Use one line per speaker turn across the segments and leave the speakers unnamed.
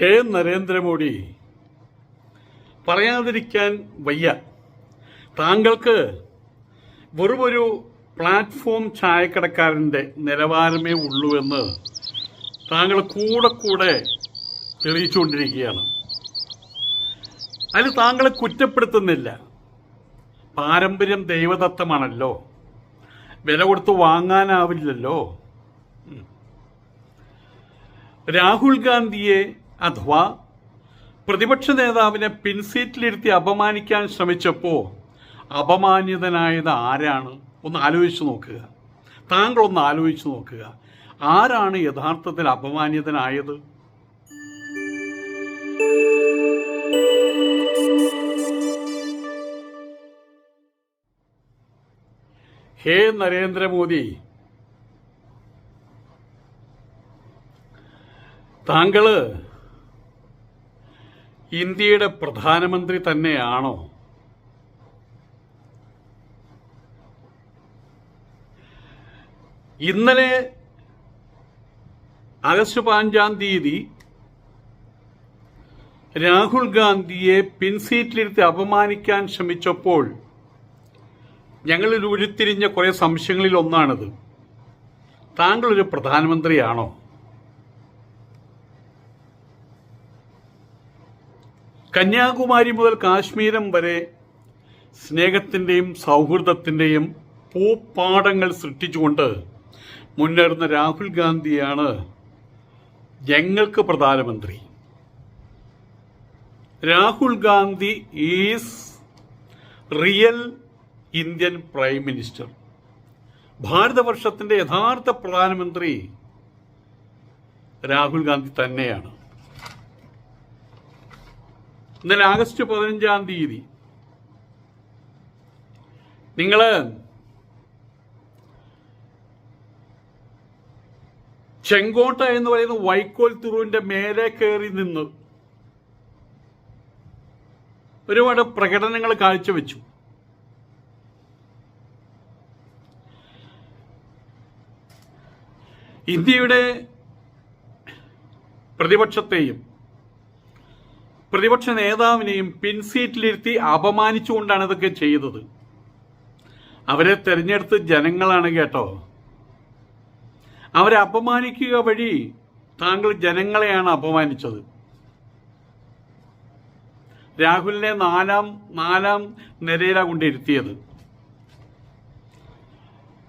K Narendra Modi പറയാതിരിക്കാൻ വയ്യ. താങ്കൾക്ക് വെറുമൊരു പ്ലാറ്റ്ഫോം ചായക്കടക്കാരന്റെ നിലവാരമേ ഉള്ളൂ എന്ന് താങ്കൾ കൂടെ കൂടെ തെളിയിച്ചുകൊണ്ടിരിക്കുകയാണ്. അതിൽ താങ്കളെ കുറ്റപ്പെടുത്തുന്നില്ല. പാരമ്പര്യം ദൈവദത്തമാണല്ലോ. വില കൊടുത്ത് വാങ്ങാനാവില്ലല്ലോ. രാഹുൽ ഗാന്ധിയെ അഥവാ പ്രതിപക്ഷ നേതാവിനെ പിൻസീറ്റിലിരുത്തി അപമാനിക്കാൻ ശ്രമിച്ചപ്പോൾ അപമാനിതനായത് ആരാണ്? ഒന്ന് ആലോചിച്ച് നോക്കുക. താങ്കൾ ഒന്ന് ആലോചിച്ച് നോക്കുക. ആരാണ് യഥാർത്ഥത്തിൽ അപമാനിതനായത്? ഹേ നരേന്ദ്രമോദി. താങ്കൾ ഇന്ത്യയുടെ പ്രധാനമന്ത്രി തന്നെയാണോ? ഇന്നലെ ആഗസ്റ്റ് പതിനഞ്ചാം തീയതി രാഹുൽ ഗാന്ധിയെ പിൻസീറ്റിലിരുത്തി അപമാനിക്കാൻ ശ്രമിച്ചപ്പോൾ ഞങ്ങളിൽ ഉരുത്തിരിഞ്ഞ കുറേ സംശയങ്ങളിൽ ഒന്നാണിത്. താങ്കളൊരു പ്രധാനമന്ത്രിയാണോ? കന്യാകുമാരി മുതൽ കാശ്മീരം വരെ സ്നേഹത്തിന്റെയും സൗഹൃദത്തിന്റെയും പൂപ്പാടങ്ങൾ സൃഷ്ടിച്ചുകൊണ്ട് മുന്നേറുന്ന രാഹുൽ ഗാന്ധിയാണ് ഞങ്ങൾക്ക് പ്രധാനമന്ത്രി. Rahul Gandhi is real Indian prime minister. ഭാരതവർഷത്തിന്റെ യഥാർത്ഥ പ്രധാനമന്ത്രി രാഹുൽ ഗാന്ധി തന്നെയാണ്. ഇന്നലെ ആഗസ്റ്റ് പതിനഞ്ചാം തീയതി. നിങ്ങൾ ചെങ്കോട്ട എന്ന് പറയുന്ന വൈക്കോൽ തുറുവിന്റെ മേലെ കയറി നിന്ന് ഒരുപാട് പ്രകടനങ്ങൾ കാഴ്ചവെച്ചു. ഇന്ത്യയുടെ പ്രതിപക്ഷത്തെയും പ്രതിപക്ഷ നേതാവിനെയും പിൻസീറ്റിലിരുത്തി അപമാനിച്ചുകൊണ്ടാണ് ഇതൊക്കെ ചെയ്തത്. അവരെ തെരഞ്ഞെടുത്ത് ജനങ്ങളാണ് കേട്ടോ. അവരെ അപമാനിക്കുക വഴി താങ്കൾ ജനങ്ങളെയാണ് അപമാനിച്ചത്. രാഹുലിനെ നാലാം നാലാം നിരയിലാണ് കൊണ്ടിരുത്തിയത്.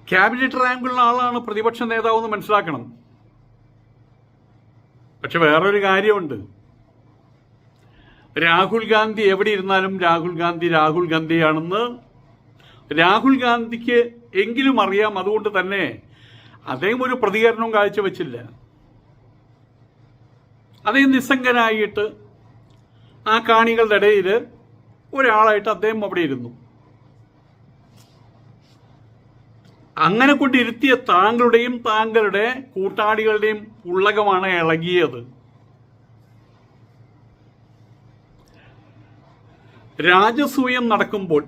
ക്യാബിനറ്റ് റാങ്കുള്ള ആളാണ് പ്രതിപക്ഷ നേതാവ് എന്ന് മനസ്സിലാക്കണം. പക്ഷെ വേറൊരു കാര്യമുണ്ട്. രാഹുൽ ഗാന്ധി എവിടെ ഇരുന്നാലും രാഹുൽ ഗാന്ധി രാഹുൽ ഗാന്ധിയാണെന്ന് രാഹുൽ ഗാന്ധിക്ക് എങ്കിലും അറിയാം. അതുകൊണ്ട് തന്നെ അദ്ദേഹം ഒരു പ്രതികരണവും കാഴ്ചവെച്ചില്ല. അദ്ദേഹം നിസ്സംഗനായിട്ട് ആ കാണികളുടെ ഇടയിൽ ഒരാളായിട്ട് അദ്ദേഹം അവിടെ ഇരുന്നു. അങ്ങനെ കൊണ്ടിരുത്തിയ താങ്കളുടെയും താങ്കളുടെ കൂട്ടാളികളുടെയും ഉള്ളകമാണ് ഇളകിയത്. രാജസൂയം നടക്കുമ്പോൾ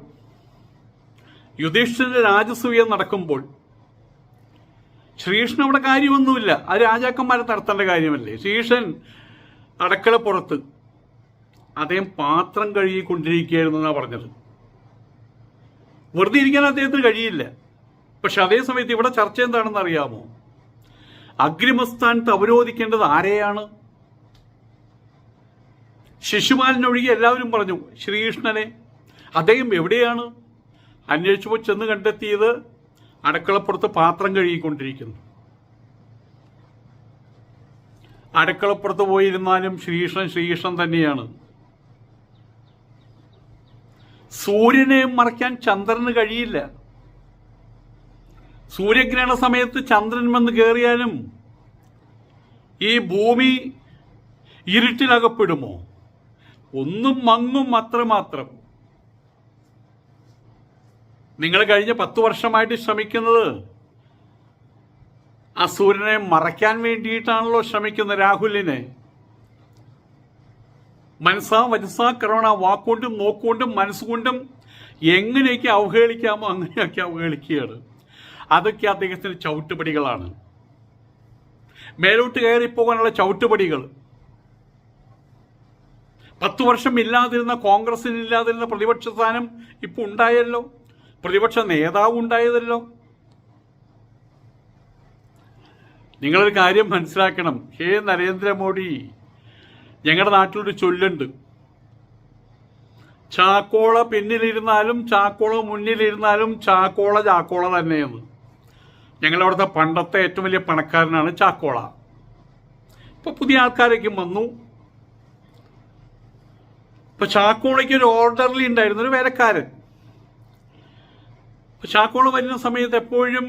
യുധിഷ്ഠിരന്റെ രാജസൂയം നടക്കുമ്പോൾ ശ്രീകൃഷ്ണൻ അവിടെ കാര്യമൊന്നുമില്ല. അത് രാജാക്കന്മാരെ നടത്തേണ്ട കാര്യമല്ലേ? ശ്രീകൃഷ്ണൻ അടക്കളപ്പുറത്ത് അദ്ദേഹം പാത്രം കഴുകിക്കൊണ്ടിരിക്കുകയായിരുന്നു എന്നാണ് പറഞ്ഞത്. വെറുതെ ഇരിക്കാൻ അദ്ദേഹത്തിന് കഴിയില്ല. പക്ഷെ അതേ സമയത്ത് ഇവിടെ ചർച്ച എന്താണെന്ന് അറിയാമോ അഗ്രിമസ്ഥാനത്ത് അവരോധിക്കേണ്ടത് ആരെയാണ്? ശിശുപാലനൊഴികെ എല്ലാവരും പറഞ്ഞു ശ്രീകൃഷ്ണനെ അദ്ദേഹം എവിടെയാണ്? അന്വേഷിച്ചപ്പോൾ ചെന്ന് കണ്ടെത്തിയത് അടുക്കളപ്പുറത്ത് പാത്രം കഴുകിക്കൊണ്ടിരിക്കുന്നു. അടുക്കളപ്പുറത്ത് പോയിരുന്നാലും ശ്രീകൃഷ്ണൻ ശ്രീകൃഷ്ണൻ തന്നെയാണ്. സൂര്യനെ മറയ്ക്കാൻ ചന്ദ്രന് കഴിയില്ല. സൂര്യഗ്രഹണ സമയത്ത് ചന്ദ്രൻ വന്ന് കയറിയാലും ഈ ഭൂമി ഇരുട്ടിലകപ്പെടുമോ? ഒന്നും മങ്ങും അത്രമാത്രം. നിങ്ങൾ കഴിഞ്ഞ പത്തു വർഷമായിട്ട് ശ്രമിക്കുന്നത് ആ സൂര്യനെ മറയ്ക്കാൻ വേണ്ടിയിട്ടാണല്ലോ ശ്രമിക്കുന്നത് രാഹുലിനെ. മനസ്സാ മനസ്സാ കറവണ വാക്കുകൊണ്ടും നോക്കുകൊണ്ടും മനസ്സുകൊണ്ടും എങ്ങനെയൊക്കെ അവഹേളിക്കാമോ അങ്ങനെയൊക്കെ അവഹേളിക്കുകയാണ്. അതൊക്കെ അദ്ദേഹത്തിന് ചവിട്ടുപടികളാണ്. മേലോട്ട് കയറി പോകാനുള്ള ചവിട്ടുപടികൾ. പത്തു വർഷം ഇല്ലാതിരുന്ന കോൺഗ്രസിന് ഇല്ലാതിരുന്ന പ്രതിപക്ഷ സ്ഥാനം ഇപ്പൊ ഉണ്ടായല്ലോ. പ്രതിപക്ഷ നേതാവ് ഉണ്ടായതല്ലോ. നിങ്ങളൊരു കാര്യം മനസ്സിലാക്കണം. ഹേ നരേന്ദ്രമോദി ഞങ്ങളുടെ നാട്ടിലൊരു ചൊല്ലുണ്ട്. ചാക്കോള പിന്നിലിരുന്നാലും ചാക്കോള മുന്നിലിരുന്നാലും ചാക്കോള ചാക്കോള തന്നെയെന്ന്. ഞങ്ങളവിടുത്തെ പണ്ടത്തെ ഏറ്റവും വലിയ പണക്കാരനാണ് ചാക്കോള. ഇപ്പൊ പുതിയ ആൾക്കാരൊക്കെ വന്നു. ഇപ്പൊ ചാക്കോളയ്ക്ക് ഒരു ഓർഡർലി ഉണ്ടായിരുന്ന ഒരു വേലക്കാരൻ. ചാക്കോൾ വരുന്ന സമയത്ത് എപ്പോഴും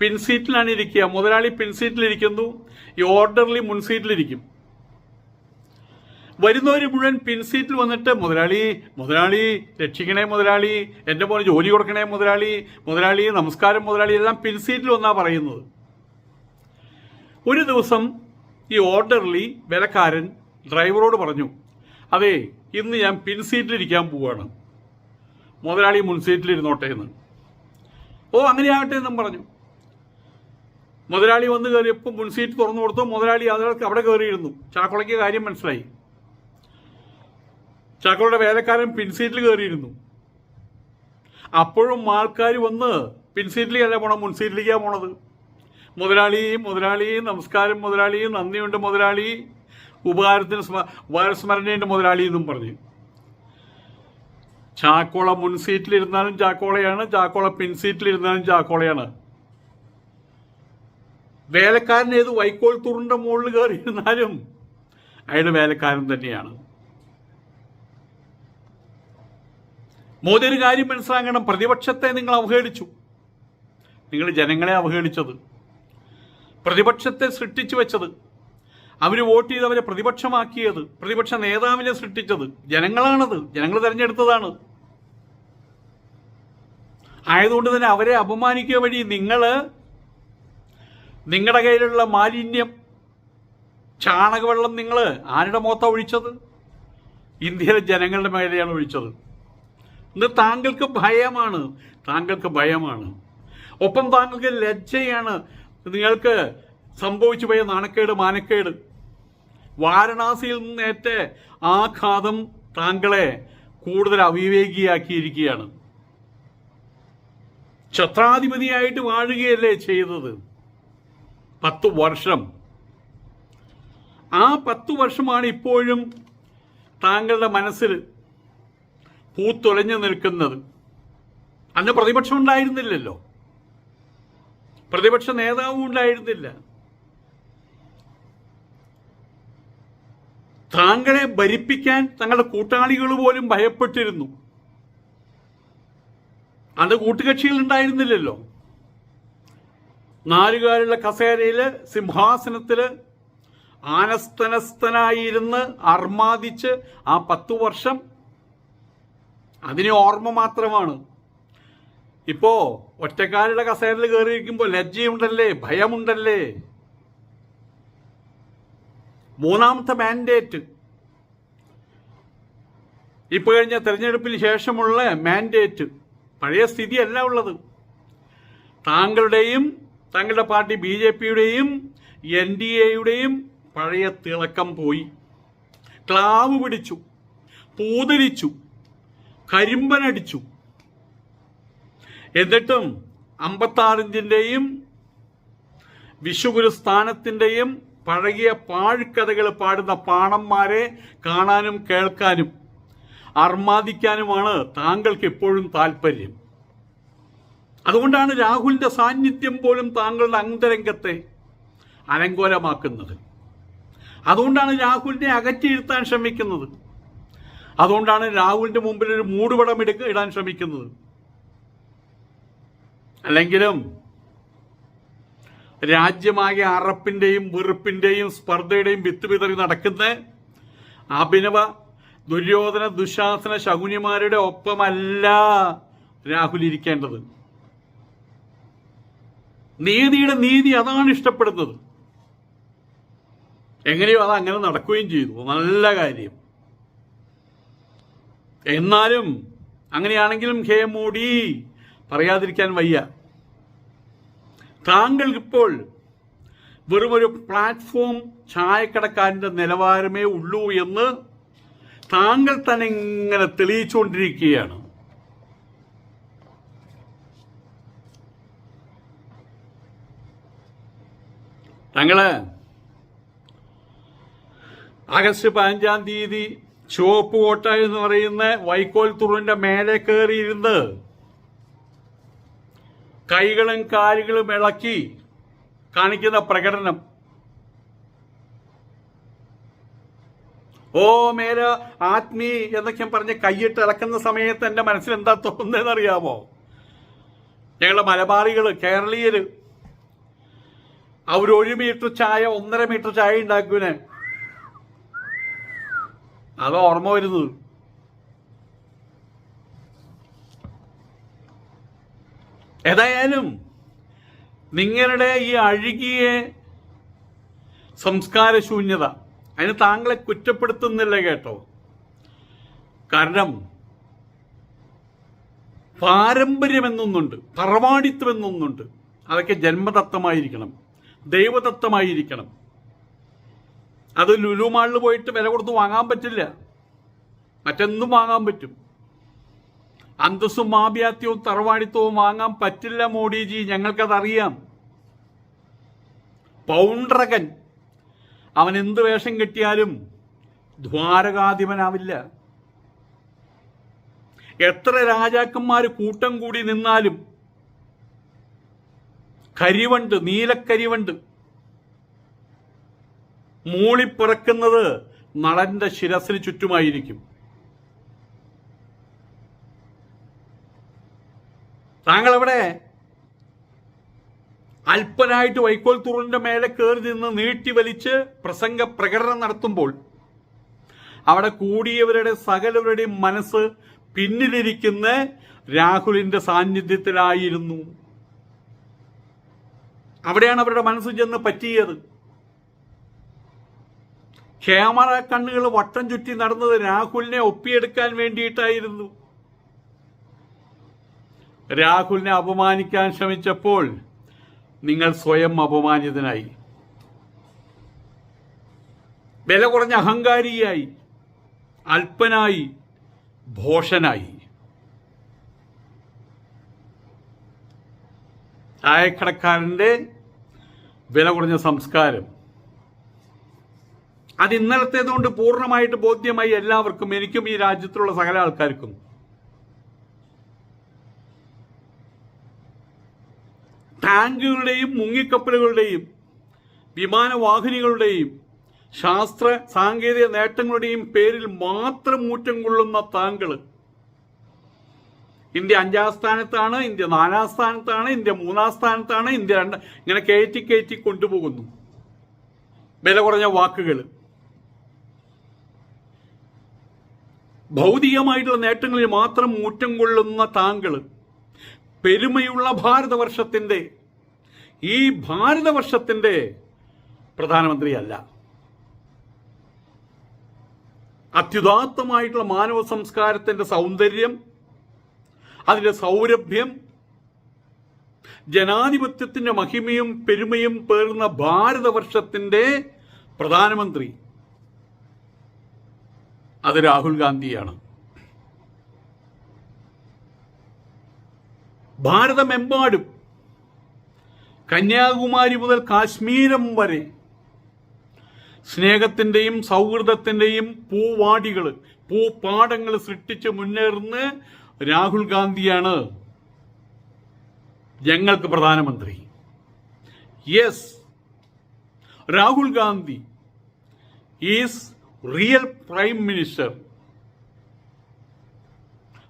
പിൻസീറ്റിലാണ് ഇരിക്കുക. മുതലാളി പിൻസീറ്റിലിരിക്കുന്നു ഈ ഓർഡർലി മുൻസീറ്റിലിരിക്കും വരുന്നവർ മുഴുവൻ പിൻസീറ്റിൽ വന്നിട്ട് മുതലാളി മുതലാളി രക്ഷിക്കണേ മുതലാളി എന്റെ പോലെ ജോലി കൊടുക്കണേ മുതലാളി മുതലാളി നമസ്കാരം മുതലാളി എല്ലാം പിൻസീറ്റിൽ വന്നാ പറയുന്നത്. ഒരു ദിവസം ഈ ഓർഡർലി വിലക്കാരൻ ഡ്രൈവറോട് പറഞ്ഞു അതെ ഇന്ന് ഞാൻ പിൻസീറ്റിലിരിക്കാൻ പോവാണ്. മുതലാളി മുൻസീറ്റിലിരുന്നോട്ടെ എന്ന്. ഓ അങ്ങനെയാകട്ടെ എന്നും പറഞ്ഞു. മുതലാളി വന്ന് കയറിയപ്പോൾ മുൻസീറ്റ് തുറന്നു കൊടുത്തു മുതലാളി അതിലേക്ക് അവിടെ കയറിയിരുന്നു. ചാക്കുളയ്ക്ക് കാര്യം മനസ്സിലായി. ചാക്കോളുടെ വേലക്കാരൻ പിൻസീറ്റിൽ കയറിയിരുന്നു. അപ്പോഴും ആൾക്കാർ വന്ന് പിൻസീറ്റിലേക്കല്ല പോണം മുൻസീറ്റിലേക്കാണ് പോണത്. മുതലാളി മുതലാളി നമസ്കാരം മുതലാളി നന്ദിയുണ്ട് മുതലാളി. ഉപകാരത്തിന് ഉപകാരസ്മരണേന്റെ മുതലാളി എന്നും പറഞ്ഞു. ചാക്കോള മുൻ സീറ്റിലിരുന്നാലും ചാക്കോളയാണ് ചാക്കോള പിൻ സീറ്റിലിരുന്നാലും ചാക്കോളയാണ്. വേലക്കാരൻ ഏത് വൈക്കോൽ തുറിന്റെ മുകളിൽ കയറിയിരുന്നാലും അയാൾ വേലക്കാരൻ തന്നെയാണ്. മോദി ഒരു കാര്യം മനസ്സിലാക്കണം. പ്രതിപക്ഷത്തെ നിങ്ങൾ അവഹേളിച്ചു. നിങ്ങൾ ജനങ്ങളെ അവഹേളിച്ചത്. പ്രതിപക്ഷത്തെ സൃഷ്ടിച്ചു വെച്ചത്. അവർ വോട്ട് ചെയ്ത് അവരെ പ്രതിപക്ഷമാക്കിയത് പ്രതിപക്ഷ നേതാവിനെ സൃഷ്ടിച്ചത് ജനങ്ങളാണത് ജനങ്ങൾ തെരഞ്ഞെടുത്തതാണ്. ആയതുകൊണ്ട് തന്നെ അവരെ അപമാനിക്കുക വഴി നിങ്ങൾ നിങ്ങളുടെ കയ്യിലുള്ള മാലിന്യം ചാണകവെള്ളം നിങ്ങൾ ആരുടെ മോത്ത ഒഴിച്ചത്? ഇന്ത്യയിലെ ജനങ്ങളുടെ മേലെയാണ് ഒഴിച്ചത്. ഇന്ന് താങ്കൾക്ക് ഭയമാണ്. താങ്കൾക്ക് ഭയമാണ്. ഒപ്പം താങ്കൾക്ക് ലജ്ജയാണ്. നിങ്ങൾക്ക് സംഭവിച്ചു പോയ നാണക്കേട് മാനക്കേട്. വാരണാസിയിൽ നിന്നേറ്റ ആഘാതം താങ്കളെ കൂടുതൽ അവിവേകിയാക്കിയിരിക്കുകയാണ്. ഛത്രാധിപതിയായിട്ട് വാഴുകയല്ലേ ചെയ്തത്? പത്ത് വർഷം. ആ പത്ത് വർഷമാണ് ഇപ്പോഴും താങ്കളുടെ മനസ്സിൽ പൂത്തൊലഞ്ഞു നിൽക്കുന്നത്. അന്ന് പ്രതിപക്ഷം ഉണ്ടായിരുന്നില്ലല്ലോ. പ്രതിപക്ഷ നേതാവും ഉണ്ടായിരുന്നില്ല. താങ്കളെ ഭരിപ്പിക്കാൻ തങ്ങളുടെ കൂട്ടാളികൾ പോലും ഭയപ്പെട്ടിരുന്നു. അത് കൂട്ടുകക്ഷിയിൽ ഉണ്ടായിരുന്നില്ലല്ലോ. നാലുകാലുള്ള കസേരയിൽ സിംഹാസനത്തിൽ ആനസ്തനസ്തനായിരുന്ന് അർമാദിച്ച് ആ പത്തു വർഷം അതിന് ഓർമ്മ മാത്രമാണ്. ഇപ്പോ ഒറ്റക്കാരുടെ കസേരയിൽ കയറിയിരിക്കുമ്പോൾ ലജ്ജയുണ്ടല്ലേ? ഭയമുണ്ടല്ലേ? മൂന്നാമത്തെ മാൻഡേറ്റ് ഇപ്പൊ കഴിഞ്ഞ തെരഞ്ഞെടുപ്പിന് ശേഷമുള്ള മാൻഡേറ്റ് പഴയ സ്ഥിതിയല്ല ഉള്ളത്. താങ്കളുടെയും താങ്കളുടെ പാർട്ടി ബി ജെ പിയുടെയും എൻ ഡി എയുടെയും പഴയ തിളക്കം പോയി. ക്ലാവ് പിടിച്ചു. പൂതലിച്ചു കരിമ്പനടിച്ചു. എന്നിട്ടും അമ്പത്താറിഞ്ചിന്റെയും വിഷുഗുരു സ്ഥാനത്തിന്റെയും പഴകിയ പാഴ്ക്കഥകൾ പാടുന്ന പാണന്മാരെ കാണാനും കേൾക്കാനും അർമാദിക്കാനുമാണ് താങ്കൾക്ക് എപ്പോഴും താല്പര്യം അതുകൊണ്ടാണ് രാഹുലിന്റെ സാന്നിധ്യം പോലും താങ്കളുടെ അന്തരംഗത്തെ അലങ്കോലമാക്കുന്നത്. അതുകൊണ്ടാണ് രാഹുലിനെ അകറ്റിയിരുത്താൻ ശ്രമിക്കുന്നത്. അതുകൊണ്ടാണ് രാഹുലിന്റെ മുമ്പിൽ ഒരു മൂടുപടം എടുക്ക ഇടാൻ ശ്രമിക്കുന്നത്. അല്ലെങ്കിലും രാജ്യമാകെ അറപ്പിന്റെയും വെറുപ്പിന്റെയും സ്പർദ്ധയുടെയും വിത്ത് വിതറി നടക്കുന്ന അഭിനവ ദുര്യോധന ദുശാസന ശകുനിമാരുടെ ഒപ്പമല്ല രാഹുൽ ഇരിക്കേണ്ടത്. നീതിയുടെ നീതി അതാണ് ഇഷ്ടപ്പെടുന്നത്. എങ്ങനെയോ അത് അങ്ങനെ നടക്കുകയും ചെയ്തു. നല്ല കാര്യം. എന്നാലും അങ്ങനെയാണെങ്കിലും ഹേ മോഡി പറയാതിരിക്കാൻ വയ്യ. താങ്കൾ ഇപ്പോൾ വെറും ഒരു പ്ലാറ്റ്ഫോം ചായക്കടക്കാരന്റെ നിലവാരമേ ഉള്ളൂ എന്ന് താങ്കൾ തന്നെ ഇങ്ങനെ തെളിയിച്ചുകൊണ്ടിരിക്കുകയാണ്. താങ്കൾ ആഗസ്റ്റ് പതിനഞ്ചാം തീയതി ചുവപ്പ് കോട്ട എന്ന് പറയുന്ന വൈക്കോൽ തുറുവിന്റെ മേലെ കയറിയിരുന്ന് കൈകളും കാലുകളും ഇളക്കി കാണിക്കുന്ന പ്രകടനം. ഓ മേല ആത്മീ എന്നൊക്കെ പറഞ്ഞ് കൈയിട്ട് ഇളക്കുന്ന സമയത്ത് എന്റെ മനസ്സിൽ എന്താ തോന്നുന്നതെന്ന് അറിയാമോ ഞങ്ങളുടെ മലബാറികൾ കേരളീയര് അവർ ഒരു മീറ്റർ ചായ ഒന്നര മീറ്റർ ചായ ഉണ്ടാക്കുവിനെ അത് ഓർമ്മ വരുന്നത്. ഏതായാലും നിങ്ങളുടെ ഈ അഴുകിയ സംസ്കാരശൂന്യത അതിന് താങ്കളെ കുറ്റപ്പെടുത്തുന്നില്ല കേട്ടോ. കാരണം പാരമ്പര്യമെന്നൊന്നുണ്ട് തറവാടിത്വമെന്നൊന്നുണ്ട്. അതൊക്കെ ജന്മദത്തമായിരിക്കണം ദൈവദത്തമായിരിക്കണം അത് ലുലുമാളിൽ പോയിട്ട് വില കൊടുത്ത് വാങ്ങാൻ പറ്റില്ല. മറ്റെന്തും വാങ്ങാൻ പറ്റും. അന്തസ്സും ആഭ്യാത്യവും തറവാടിത്തവും വാങ്ങാൻ പറ്റില്ല മോഡിജി ഞങ്ങൾക്കതറിയാം. പൗണ്ട്രകൻ അവൻ എന്ത് വേഷം കെട്ടിയാലും ദ്വാരകാധിപനാവില്ല. എത്ര രാജാക്കന്മാർ കൂട്ടം കൂടി നിന്നാലും കരിവണ്ട് നീലക്കരിവണ്ട് മൂളിപ്പിറക്കുന്നത് നളന്റെ ശിരസിന് ചുറ്റുമായിരിക്കും. താങ്കൾ എവിടെ അല്പനായിട്ട് വൈക്കോൽ തുറലിന്റെ മേലെ കയറി നിന്ന് നീട്ടി വലിച്ച് പ്രസംഗ പ്രകടനം നടത്തുമ്പോൾ അവിടെ കൂടിയവരുടെ സകലവരുടെയും മനസ്സ് പിന്നിലിരിക്കുന്ന രാഹുലിന്റെ സാന്നിധ്യത്തിലായിരുന്നു. അവിടെയാണ് അവരുടെ മനസ്സ് ചെന്ന് പറ്റിയത്. ക്യാമറ കണ്ണുകൾ വട്ടം ചുറ്റി നടന്നത് രാഹുലിനെ ഒപ്പിയെടുക്കാൻ വേണ്ടിയിട്ടായിരുന്നു. രാഹുലിനെ അപമാനിക്കാൻ ശ്രമിച്ചപ്പോൾ നിങ്ങൾ സ്വയം അപമാനിതനായി. വില കുറഞ്ഞ അഹങ്കാരിയായി അല്പനായി ഭോഷനായി. ചായക്കടക്കാരന്റെ വില കുറഞ്ഞ സംസ്കാരം. അത് ഇന്നലത്തേതുകൊണ്ട് പൂർണമായിട്ട് ബോധ്യമായി എല്ലാവർക്കും എനിക്കും ഈ രാജ്യത്തുള്ള സകല ആൾക്കാർക്കും. ടാങ്കുകളുടെയും മുങ്ങിക്കപ്പലുകളുടെയും വിമാനവാഹിനികളുടെയും ശാസ്ത്ര സാങ്കേതിക നേട്ടങ്ങളുടെയും പേരിൽ മാത്രം ഊറ്റം കൊള്ളുന്ന താങ്കൾ. ഇന്ത്യ അഞ്ചാം സ്ഥാനത്താണ് ഇന്ത്യ നാലാം സ്ഥാനത്താണ് ഇന്ത്യ മൂന്നാം സ്ഥാനത്താണ് ഇന്ത്യ രണ്ട് ഇങ്ങനെ കയറ്റി കയറ്റി കൊണ്ടുപോകുന്നു. വില കുറഞ്ഞ വാക്കുകൾ ഭൗതികമായിട്ടുള്ള നേട്ടങ്ങളിൽ മാത്രം ഊറ്റം കൊള്ളുന്ന താങ്കൾ. പെരുമയുള്ള ഭാരതവർഷത്തിന്റെ ഈ ഭാരതവർഷത്തിന്റെ പ്രധാനമന്ത്രിയല്ല. അത്യുദാത്തമായിട്ടുള്ള മാനവ സംസ്കാരത്തിന്റെ സൗന്ദര്യം അതിന്റെ സൗരഭ്യം ജനാധിപത്യത്തിന്റെ മഹിമയും പെരുമയും പേർന്ന ഭാരതവർഷത്തിന്റെ പ്രധാനമന്ത്രി അത് രാഹുൽ ഗാന്ധിയാണ്. ഭാരതമെമ്പാടും കന്യാകുമാരി മുതൽ കാശ്മീരം വരെ സ്നേഹത്തിന്റെയും സൗഹൃദത്തിന്റെയും പൂവാടികൾ പൂപാടങ്ങൾ സൃഷ്ടിച്ച് മുന്നേറുന്ന രാഹുൽ ഗാന്ധിയാണ് ഞങ്ങൾക്ക് പ്രധാനമന്ത്രി. Yes Rahul Gandhi is real prime minister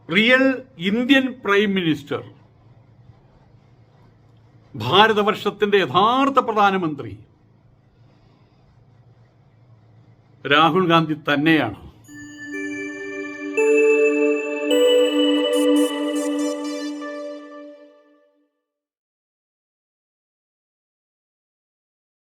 real Indian prime minister ഭാരതവർഷത്തിന്റെ യഥാർത്ഥ പ്രധാനമന്ത്രി രാഹുൽ ഗാന്ധി തന്നെയാണ്.